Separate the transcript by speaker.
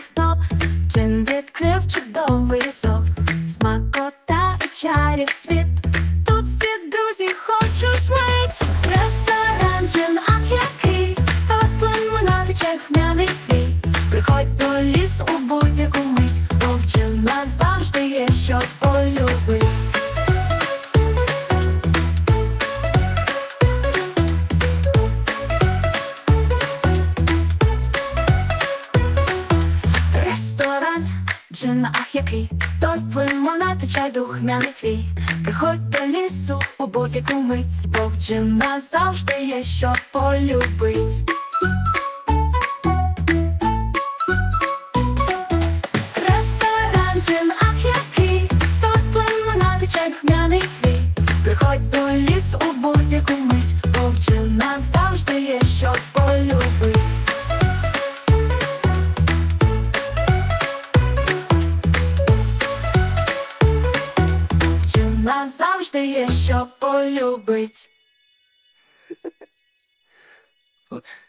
Speaker 1: стоп, чин відкрив чудовий сов, смакота і чарів світ. Тут всі друзі хочуть мить Ресторан джин, ах який, Топлений на печах, м'яний твій. Приходь до ліс у будь-яку джин, ах який Той лимона тече духмяний твій. Приходь до лісу у будь-яку мить Бо в джина завжди є що полюбить. Приходь до лісу у будь-яку мить Чи назавжди є що полюбить.